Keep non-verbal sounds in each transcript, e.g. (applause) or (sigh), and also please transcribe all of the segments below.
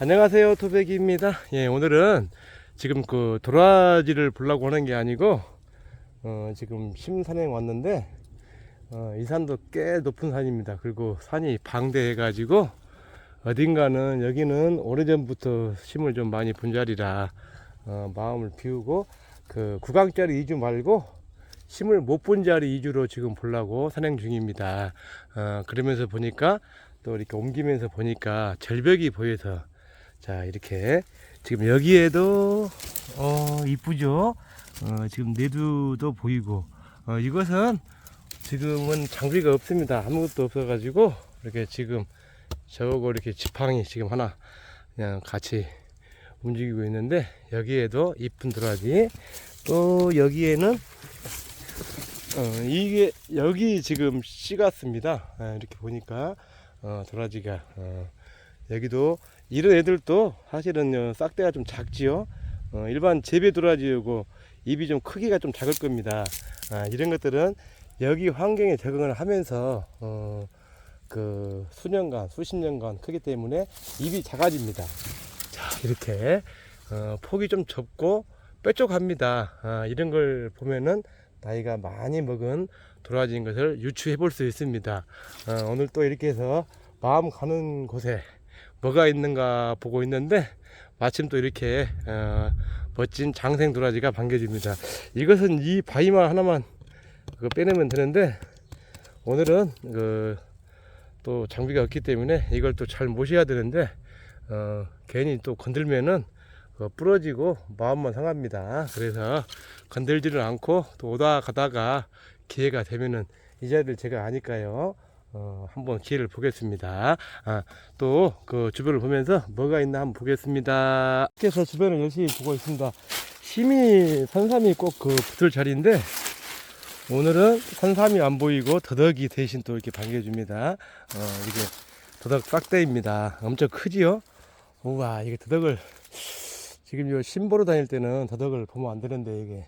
안녕하세요 토백이입니다. 예 오늘은 지금 그 도라지를 보려고 하는 게 아니고 어 지금 심산행 왔는데 어, 이 산도 꽤 높은 산입니다. 그리고 산이 방대해 가지고 어딘가는 여기는 오래전부터 심을 좀 많이 본 자리라 어, 마음을 비우고 그 구강짜리 이주 말고 심을 못 본 자리 이주로 지금 보려고 산행 중입니다. 어, 그러면서 보니까 또 이렇게 옮기면서 보니까 절벽이 보여서 자 이렇게 지금 여기에도 어 이쁘죠? 어 지금 내두도 보이고 어 이것은 지금은 장비가 없습니다. 아무것도 없어 가지고 이렇게 지금 저거 이렇게 지팡이 지금 하나 그냥 같이 움직이고 있는데 여기에도 이쁜 도라지. 또 여기에는 어 이게 여기 지금 씨 같습니다. 아, 이렇게 보니까 어 도라지가 어 여기도 이런 애들도 사실은 싹대가 좀 작지요. 어, 일반 재배 도라지고 입이 좀 크기가 좀 작을 겁니다. 아, 이런 것들은 여기 환경에 적응을 하면서 어, 그 수년간, 수십 년간 크기 때문에 입이 작아집니다. 자, 이렇게 어, 폭이 좀 좁고 뾰족합니다. 아, 이런 걸 보면은 나이가 많이 먹은 도라지인 것을 유추해 볼 수 있습니다. 어, 오늘 또 이렇게 해서 마음 가는 곳에 뭐가 있는가 보고 있는데 마침 또 이렇게 어, 멋진 장생 도라지가 반겨집니다. 이것은 이 바위만 하나만 그거 빼내면 되는데 오늘은 그 또 장비가 없기 때문에 이걸 또 잘 모셔야 되는데 어, 괜히 또 건들면은 그 부러지고 마음만 상합니다. 그래서 건들지를 않고 또 오다 가다가 기회가 되면은 이 자리를 제가 아니까요. 어, 한번 기회를 보겠습니다. 아, 또 그 주변을 보면서 뭐가 있나 한번 보겠습니다. 해서 주변을 열심히 보고 있습니다. 심이 산삼이 꼭 그 붙을 자리인데 오늘은 산삼이 안 보이고 더덕이 대신 또 이렇게 반겨줍니다. 어, 이게 더덕 싹대입니다. 엄청 크지요? 우와, 이게 더덕을 지금 요 심보로 다닐 때는 더덕을 보면 안 되는데 이게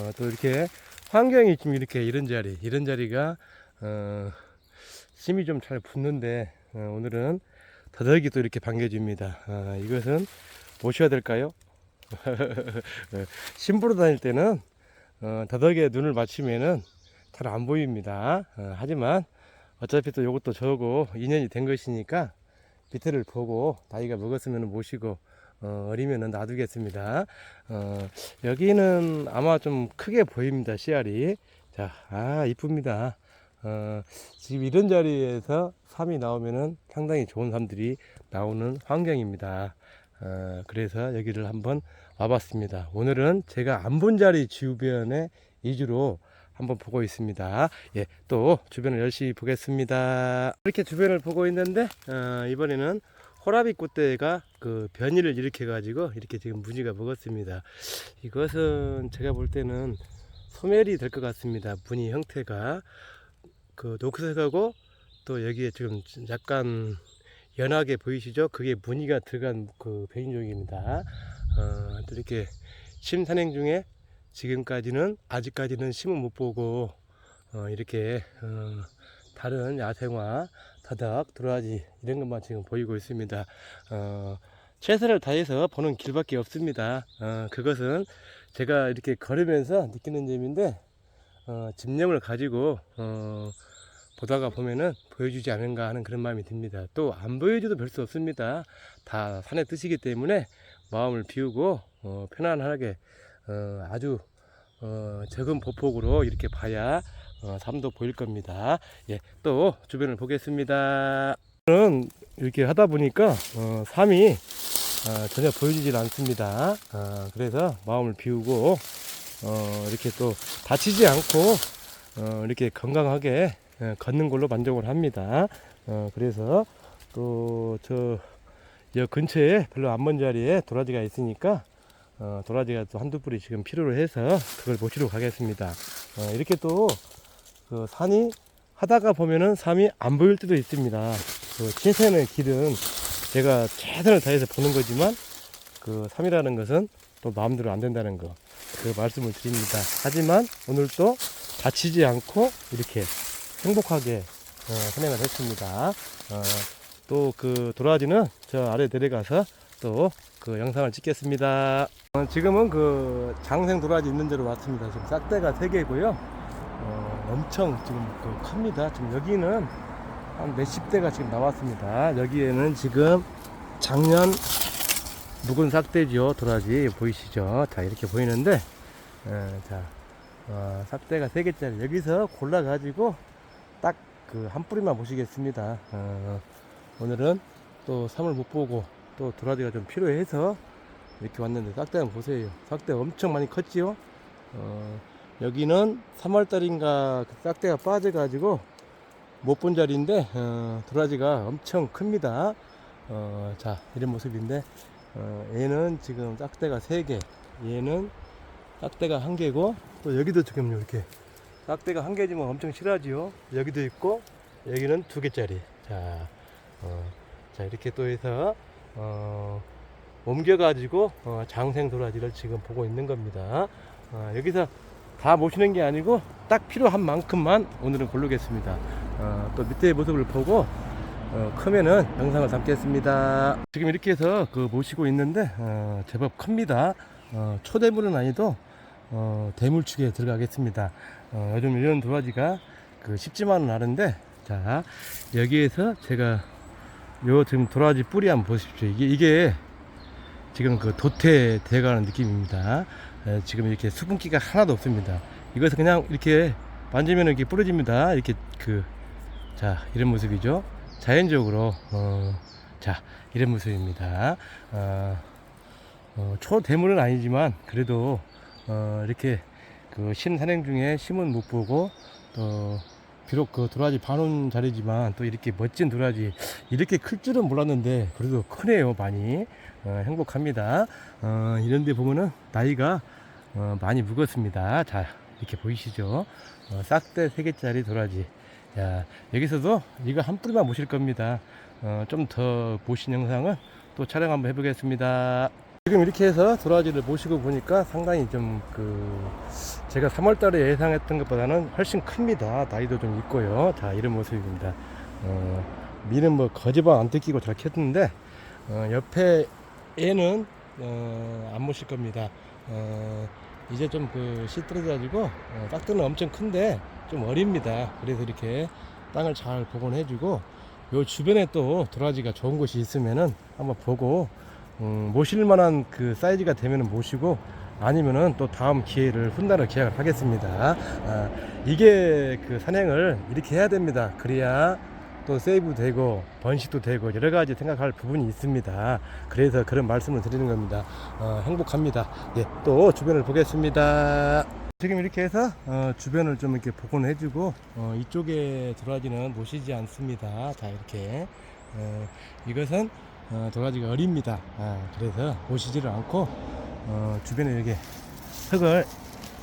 어, 또 이렇게 환경이 지금 이렇게 이런 자리, 이런 자리가 어, 심이 좀 잘 붙는데 어, 오늘은 더덕이 또 이렇게 반겨줍니다. 아, 이것은 모셔야 될까요? (laughs) 심부로 다닐 때는 어, 더덕에 눈을 맞추면은 잘 안 보입니다. 어, 하지만 어차피 또 요것도 저거 인연이 된 것이니까 밑에를 보고 나이가 먹었으면 모시고 어, 어리면은 놔두겠습니다. 어, 여기는 아마 좀 크게 보입니다. 씨알이. 자, 아, 이쁩니다. 어, 지금 이런 자리에서 삶이 나오면은 상당히 좋은 삶들이 나오는 환경입니다. 어, 그래서 여기를 한번 와봤습니다. 오늘은 제가 안 본 자리 주변에 이주로 한번 보고 있습니다. 예, 또 주변을 열심히 보겠습니다. 이렇게 주변을 보고 있는데 어, 이번에는 호라비 꽃대가 그 변이를 일으켜 가지고 이렇게 지금 무늬가 먹었습니다. 이것은 제가 볼 때는 소멸이 될 것 같습니다. 무늬 형태가 그 녹색하고 또 여기에 지금 약간 연하게 보이시죠? 그게 무늬가 들어간 그 변인종입니다. 어, 또 이렇게 심 산행 중에 지금까지는 아직까지는 심을 못 보고 어, 이렇게 어, 다른 야생화, 다닥, 도라지 이런 것만 지금 보이고 있습니다. 어, 최선을 다해서 보는 길밖에 없습니다. 어, 그것은 제가 이렇게 걸으면서 느끼는 점인데 어, 집념을 가지고 어, 보다가 보면은 보여주지 않은가 하는 그런 마음이 듭니다. 또 안 보여줘도 별 수 없습니다. 다 산의 뜻이기 때문에 마음을 비우고 어, 편안하게 어, 아주 어, 적은 보폭으로 이렇게 봐야 어, 삶도 보일 겁니다. 예, 또 주변을 보겠습니다. 저는 이렇게 하다 보니까 어, 삶이 어, 전혀 보여지질 않습니다. 어, 그래서 마음을 비우고 어, 이렇게 또 다치지 않고 어, 이렇게 건강하게 예, 걷는 걸로 만족을 합니다. 어, 그래서 또저여 근처에 별로 안 먼 자리에 도라지가 있으니까 어, 도라지가 또 한두 뿌리 지금 필요로 해서 그걸 모시러 가겠습니다. 어, 이렇게 또 그 산이 하다가 보면은 삶이 안 보일 때도 있습니다. 그 신선의 길은 제가 최선을 다해서 보는 거지만 그 삶이라는 것은 또 마음대로 안 된다는 거. 그 말씀을 드립니다. 하지만 오늘 또 다치지 않고 이렇게 행복하게 어, 선행을 했습니다. 어, 또그 도라지는 저 아래 내려가서 또 그 영상을 찍겠습니다. 어, 지금은 그 장생 도라지 있는 데로 왔습니다. 지금 싹대가 세 개고요. 어, 엄청 지금 그 큽니다. 지금 여기는 한 몇십 대가 지금 나왔습니다. 여기에는 지금 작년 묵은 싹대죠. 도라지 보이시죠? 자 이렇게 보이는데 어, 자 어, 싹대가 세 개짜리 여기서 골라 가지고 딱 그 한 뿌리만 보시겠습니다. 어, 오늘은 또 삼을 못 보고 또 도라지가 좀 필요해서 이렇게 왔는데 싹대 한번 보세요. 싹대 엄청 많이 컸지요. 어, 여기는 3월달인가 그 싹대가 빠져가지고 못 본 자리인데 어, 도라지가 엄청 큽니다. 어, 자 이런 모습인데 어, 얘는 지금 싹대가 3개. 얘는 싹대가 1개고 또 여기도 지금 이렇게 싹대가 1개지만 엄청 실하지요? 여기도 있고 여기는 2개짜리. 자, 어, 자 이렇게 또 해서 어, 옮겨가지고 어, 장생 도라지를 지금 보고 있는 겁니다. 어, 여기서 다 모시는 게 아니고 딱 필요한 만큼만 오늘은 고르겠습니다. 어, 또 밑에 모습을 보고 어, 크면은 영상을 담겠습니다. 지금 이렇게 해서 그 모시고 있는데 어, 제법 큽니다. 어, 초대물은 아니도 어, 대물축에 들어가겠습니다. 어, 요즘 이런 도라지가 그 쉽지만은 않은데 자 여기에서 제가 요 지금 도라지 뿌리 한번 보십시오. 이게 이게 지금 그 도태 돼가는 느낌입니다. 에, 지금 이렇게 수분기가 하나도 없습니다. 이것을 그냥 이렇게 만지면 이렇게 부러집니다. 이렇게 그 자 이런 모습이죠. 자연적으로 어, 자 이런 모습입니다. 어, 어, 초대물은 아니지만 그래도 어, 이렇게 그 신산행 중에 심은 못 보고 또 비록 그 도라지 반원 자리지만 또 이렇게 멋진 도라지 이렇게 클 줄은 몰랐는데 그래도 크네요 많이 어, 행복합니다. 어, 이런데 보면은 나이가 어, 많이 묵었습니다. 자 이렇게 보이시죠? 어, 싹대 3개짜리 도라지. 야, 여기서도 이거 한 뿌리만 모실 겁니다. 어, 좀더 모신 영상은 또 촬영 한번 해보겠습니다. 지금 이렇게 해서 도라지를 모시고 보니까 상당히 좀 그 제가 3월 달에 예상했던 것보다는 훨씬 큽니다. 나이도 좀 있고요. 자, 이런 모습입니다. 어, 미는 뭐 거지방 안 뜯기고 잘 켰는데 어, 옆에 애는 어, 안 모실 겁니다. 어, 이제 좀그 시들어가지고 어, 깍두는 엄청 큰데 좀 어립니다. 그래서 이렇게 땅을 잘 복원해주고 요 주변에 또 도라지가 좋은 곳이 있으면은 한번 보고 음, 모실 만한 그 사이즈가 되면은 모시고 아니면은 또 다음 기회를 훗날을 계약을 하겠습니다. 아, 이게 그 산행을 이렇게 해야 됩니다. 그래야 또 세이브 되고 번식도 되고 여러 가지 생각할 부분이 있습니다. 그래서 그런 말씀을 드리는 겁니다. 어, 행복합니다. 예, 또 주변을 보겠습니다. 지금 이렇게 해서 어, 주변을 좀 이렇게 복원해주고 어, 이쪽에 도라지는 모시지 않습니다. 자 이렇게 어, 이것은 어, 도라지가 어립니다. 아, 그래서 모시지를 않고 어, 주변에 이렇게 흙을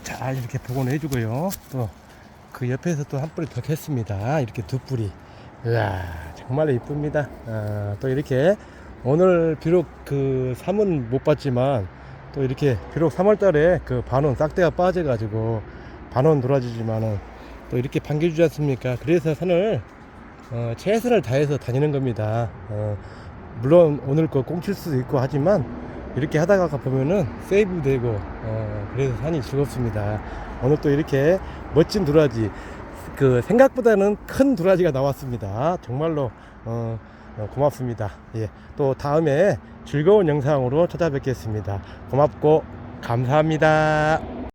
잘 이렇게 복원해주고요. 또 그 옆에서 또 한 뿌리 더 캤습니다. 이렇게 두 뿌리. 이야 정말 이쁩니다. 아, 또 이렇게 오늘 비록 그 삼은 못 봤지만 또 이렇게 비록 3월달에 그 반원 싹대가 빠져가지고 반원 돌아지지만은 또 이렇게 반겨주지 않습니까? 그래서 산을 어, 최선을 다해서 다니는 겁니다. 어, 물론 오늘 거 꽁칠 수도 있고 하지만 이렇게 하다가 보면은 세이브 되고 어, 그래서 산이 즐겁습니다. 오늘 또 이렇게 멋진 도라지 그 생각보다는 큰 도라지가 나왔습니다. 정말로 어, 어, 고맙습니다. 예, 또 다음에 즐거운 영상으로 찾아뵙겠습니다. 고맙고 감사합니다.